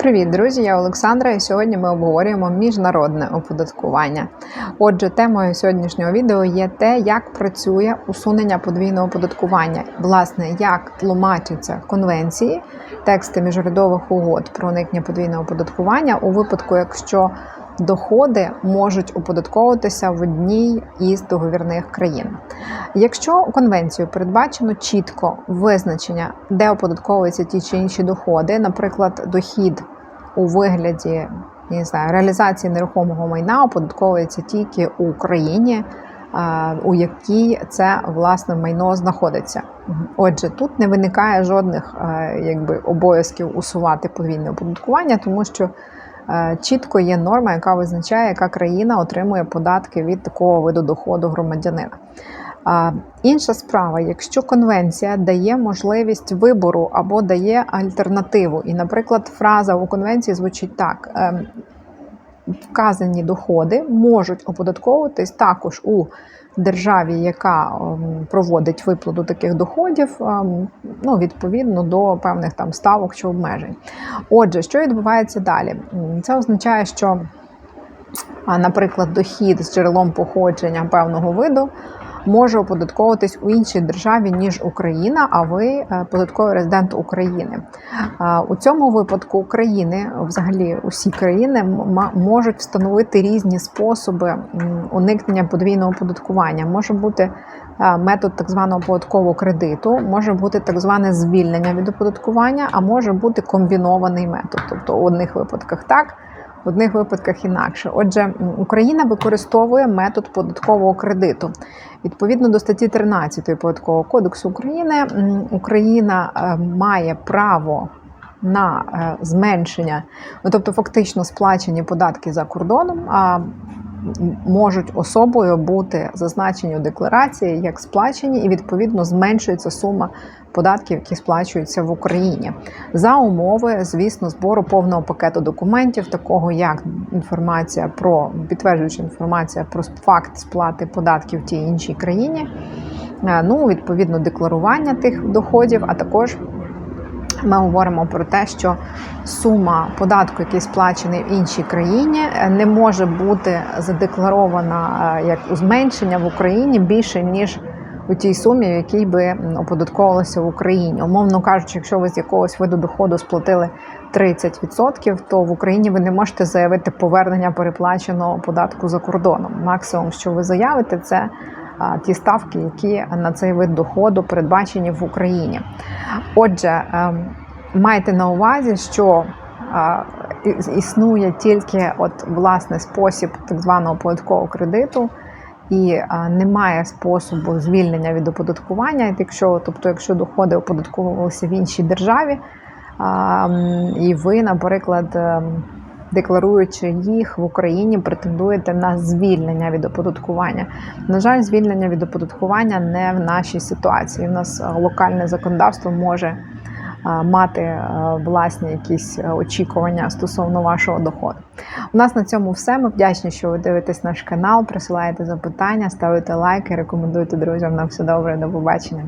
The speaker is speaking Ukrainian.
Привіт, друзі! Я Олександра, і сьогодні ми обговорюємо міжнародне оподаткування. Отже, темою сьогоднішнього відео є те, як працює усунення подвійного оподаткування, власне, як тлумачаться конвенції, тексти міжурядових угод про уникнення подвійного оподаткування у випадку, якщо доходи можуть оподатковуватися в одній із договірних країн. Якщо конвенцією передбачено чітко визначення, де оподатковуються ті чи інші доходи, наприклад, дохід у вигляді не знаю, реалізації нерухомого майна оподатковується тільки у Україні, у якій це власне майно знаходиться. Отже, тут не виникає жодних якби обов'язків усувати подвійне оподаткування, тому що Е, чітко є норма, яка визначає, яка країна отримує податки від такого виду доходу громадянина. Інша справа, якщо конвенція дає можливість вибору або дає альтернативу, і, наприклад, фраза у конвенції звучить так: ем, вказані доходи можуть оподатковуватись також у державі, яка ем, проводить виплату таких доходів, ем, ну, відповідно до певних там ставок чи обмежень. Отже, що відбувається далі? Це означає, що, наприклад, дохід з джерелом походження певного виду може оподатковуватись у іншій державі ніж Україна, а ви е, податковий резидент України. У цьому випадку України, взагалі, усі країни можуть встановити різні способи уникнення подвійного оподаткування. Може бути е, метод так званого податкового кредиту, може бути так зване звільнення від оподаткування, а може бути комбінований метод, тобто у одних випадках так в одних випадках інакше. Отже, Україна використовує метод податкового кредиту. Відповідно до статті 13 податкового кодексу України, Україна е, має право на е, зменшення, ну тобто фактично сплачені податки за кордоном. а Можуть особою бути зазначені у декларації як сплачені, і відповідно зменшується сума податків, які сплачуються в Україні, за умови, звісно, збору повного пакету документів, такого як інформація про підтверджуюча інформація про факт сплати податків в тій іншій країні. Е, ну, відповідно, декларування тих доходів, а також ми говоримо про те, що сума податку, який сплачений в іншій країні, е, не може бути задекларована е, як зменшення в Україні більше ніж у тій сумі, в якій би оподатковувалося в Україні. Умовно кажучи, якщо ви з якогось виду доходу сплатили 30%, то в Україні ви не можете заявити повернення переплаченого податку за кордоном. Максимум, що ви заявите, це ті ставки, які на цей вид доходу передбачені в Україні. Отже, ем, майте на увазі, що існує тільки от власне спосіб так званого податкового кредиту і немає способу звільнення від оподаткування. Якщо, тобто, якщо доходи оподатковувалися в іншій державі, і ви, наприклад, ем, декларуючи їх в Україні, претендуєте на звільнення від оподаткування. На жаль, звільнення від оподаткування не в нашій ситуації. У нас локальне законодавство може мати е, власні якісь е, очікування стосовно вашого доходу. У нас на цьому все. Ми вдячні, що ви дивитесь наш канал, присилаєте запитання, ставите лайки, рекомендуйте друзям. На все добре, до побачення.